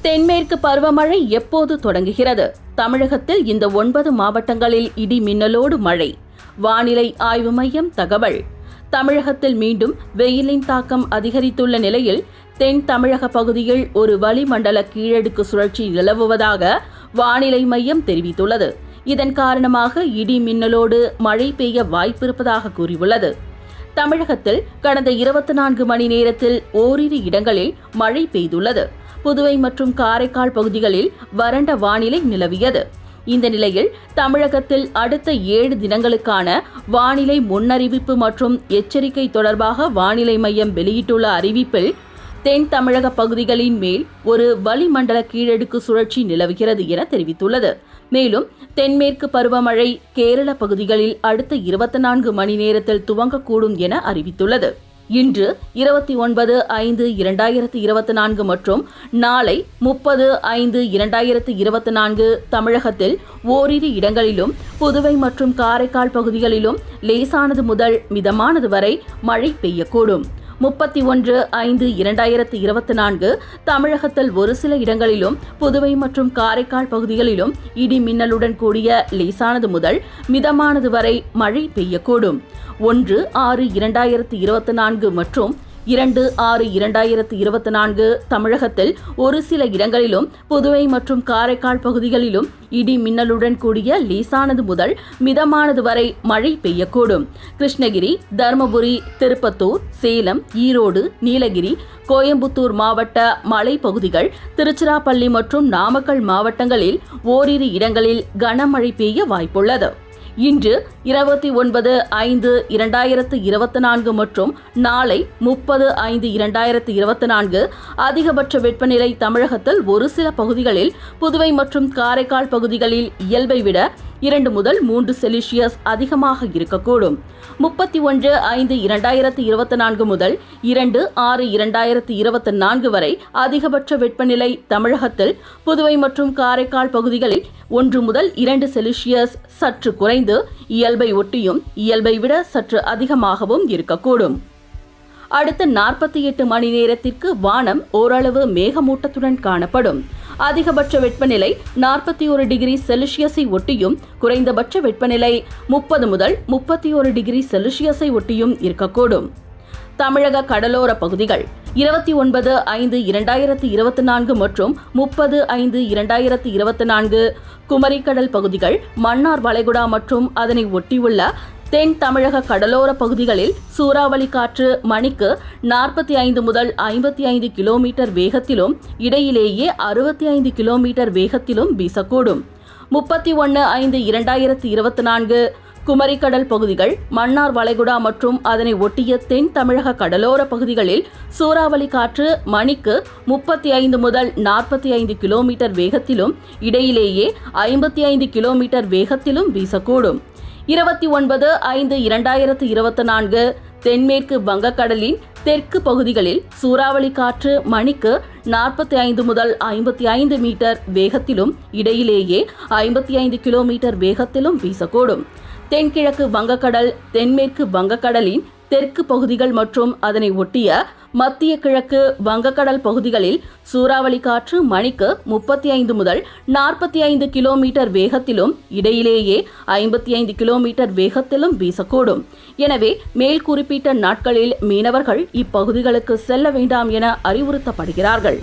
தென்மேற்கு பருவமழை எப்போது தொடங்குகிறது? தமிழகத்தில் இந்த ஒன்பது மாவட்டங்களில் இடி மின்னலோடு மழை. வானிலை ஆய்வு மையம் தகவல். தமிழகத்தில் மீண்டும் வெயிலின் தாக்கம் அதிகரித்துள்ள நிலையில் தென் தமிழக பகுதியில் ஒரு வளிமண்டல கீழடுக்கு சுழற்சி நிலவுவதாக வானிலை மையம் தெரிவித்துள்ளது. இதன் காரணமாக இடி மின்னலோடு மழை பெய்ய வாய்ப்பிருப்பதாக கூறியுள்ளது. தமிழகத்தில் கடந்த இருபத்தி நான்கு மணி நேரத்தில் ஓரிரு இடங்களில் மழை பெய்துள்ளது. புதுவை மற்றும் காரைக்கால் பகுதிகளில் வறண்ட வானிலை நிலவியது. இந்த நிலையில் தமிழகத்தில் அடுத்த ஏழு தினங்களுக்கான வானிலை முன்னறிவிப்பு மற்றும் எச்சரிக்கை தொடர்பாக வானிலை மையம் வெளியிட்டுள்ள அறிவிப்பில் தென் தமிழக பகுதிகளின் மேல் ஒரு வளிமண்டல கீழடுக்கு சுழற்சி நிலவுகிறது என தெரிவித்துள்ளது. மேலும் தென்மேற்கு பருவமழை கேரள பகுதிகளில் அடுத்த இருபத்தி நான்கு மணி நேரத்தில் துவங்கக்கூடும் என அறிவித்துள்ளது. இன்று இருபத்தி ஒன்பது ஐந்து இரண்டாயிரத்து இருபத்தி நான்கு மற்றும் நாளை முப்பது ஐந்து இரண்டாயிரத்து இருபத்தி நான்கு தமிழகத்தில் ஓரிரு இடங்களிலும் புதுவை மற்றும் காரைக்கால் பகுதிகளிலும் லேசானது முதல் மிதமானது வரை மழை பெய்யக்கூடும். முப்பத்தி ஒன்று ஐந்து இரண்டாயிரத்து இருபத்தி நான்கு தமிழகத்தில் ஒரு சில இடங்களிலும் புதுவை மற்றும் காரைக்கால் பகுதிகளிலும் இடி மின்னலுடன் கூடிய லேசானது முதல் மிதமானது வரை மழை பெய்யக்கூடும். ஒன்று ஆறு இரண்டாயிரத்து இருபத்தி நான்கு மற்றும் இரண்டு ஆறு இரண்டாயிரத்து இருபத்தி நான்கு தமிழகத்தில் ஒரு சில இடங்களிலும் புதுவை மற்றும் காரைக்கால் பகுதிகளிலும் இடி மின்னலுடன் கூடிய லேசானது முதல் மிதமானது வரை மழை பெய்யக்கூடும். கிருஷ்ணகிரி தருமபுரி திருப்பத்தூர் சேலம் ஈரோடு நீலகிரி கோயம்புத்தூர் மாவட்ட மலைப்பகுதிகள் திருச்சிராப்பள்ளி மற்றும் நாமக்கல் மாவட்டங்களில் ஓரிரு இடங்களில் கனமழை பெய்ய வாய்ப்புள்ளது. இன்று இருபத்தி ஒன்பது ஐந்து இரண்டாயிரத்து இருபத்தி நான்கு மற்றும் நாளை முப்பது ஐந்து இரண்டாயிரத்து இருபத்தி நான்கு. அதிகபட்ச வெப்பநிலை தமிழகத்தில் ஒரு சில பகுதிகளில் புதுவை மற்றும் காரைக்கால் பகுதிகளில் இயல்பை விட இரண்டு முதல் மூன்று செல்சியஸ் அதிகமாக இருக்கக்கூடும். முப்பத்தி ஒன்று ஐந்து இரண்டாயிரத்து இருபத்தி நான்கு முதல் இரண்டு ஆறு இரண்டாயிரத்து இருபத்தி நான்கு வரை அதிகபட்ச வெப்பநிலை தமிழகத்தில் புதுவை மற்றும் காரைக்கால் பகுதிகளில் ஒன்று முதல் இரண்டு செல்சியஸ் சற்று குறைந்து இயல்பை ஒட்டியும் இயல்பை விட சற்று அதிகமாகவும் இருக்கக்கூடும். அடுத்த நாற்பத்தி எட்டு மணி நேரத்திற்கு வானம் ஓரளவு மேகமூட்டத்துடன் காணப்படும். அதிகபட்ச வெப்பநிலை நாற்பத்தி ஒரு டிகிரி செல்சியஸை ஒட்டியும் குறைந்தபட்ச வெப்பநிலை முப்பது முதல் முப்பத்தி ஒரு டிகிரி செல்சியஸை ஒட்டியும் இருக்கக்கூடும். தமிழக கடலோர பகுதிகள் இருபத்தி ஒன்பது ஐந்து இரண்டாயிரத்து இருபத்தி நான்கு மற்றும் முப்பது ஐந்து இரண்டாயிரத்தி இருபத்தி நான்கு குமரிக்கடல் பகுதிகள் மன்னார் வளைகுடா மற்றும் அதனை ஒட்டியுள்ள தென் தமிழக கடலோர பகுதிகளில் சூறாவளி காற்று மணிக்கு நாற்பத்தி ஐந்து முதல் ஐம்பத்தி ஐந்து கிலோமீட்டர் வேகத்திலும் இடையிலேயே அறுபத்தி ஐந்து கிலோமீட்டர் வேகத்திலும் வீசக்கூடும். முப்பத்தி ஒன்று ஐந்து இரண்டாயிரத்து இருபத்தி நான்கு குமரிக்கடல் பகுதிகள் மன்னார் வளைகுடா மற்றும் அதனை ஒட்டிய தென் தமிழக கடலோர பகுதிகளில் சூறாவளி காற்று மணிக்கு முப்பத்தி ஐந்து முதல் நாற்பத்தி ஐந்து கிலோமீட்டர் வேகத்திலும் இடையிலேயே ஐம்பத்தி ஐந்து கிலோமீட்டர் வேகத்திலும் வீசக்கூடும். இருபத்தி ஒன்பது ஐந்து இரண்டாயிரத்து இருபத்தி நான்கு. தென்மேற்கு வங்கக்கடலின் தெற்கு பகுதிகளில் சூறாவளி காற்று மணிக்கு நாற்பத்தி ஐந்து முதல் ஐம்பத்தி ஐந்து மீட்டர் வேகத்திலும் இடையிலேயே ஐம்பத்தி ஐந்து கிலோமீட்டர் வேகத்திலும் வீசக்கூடும். தென்கிழக்கு வங்கக்கடல் தென்மேற்கு வங்கக்கடலின் தெற்கு பகுதிகள் மற்றும் அதனை ஒட்டிய மத்திய கிழக்கு வங்கக்கடல் பகுதிகளில் சூறாவளி காற்று மணிக்கு முப்பத்தி ஐந்து முதல் நாற்பத்தி ஐந்து கிலோமீட்டர் வேகத்திலும் இடையிலேயே ஐம்பத்தி ஐந்து கிலோமீட்டர் வேகத்திலும் வீசக்கூடும். எனவே மேல் குறிப்பிட்ட நாட்களில் மீனவர்கள் இப்பகுதிகளுக்கு செல்ல வேண்டாம் என அறிவுறுத்தப்படுகிறார்கள்.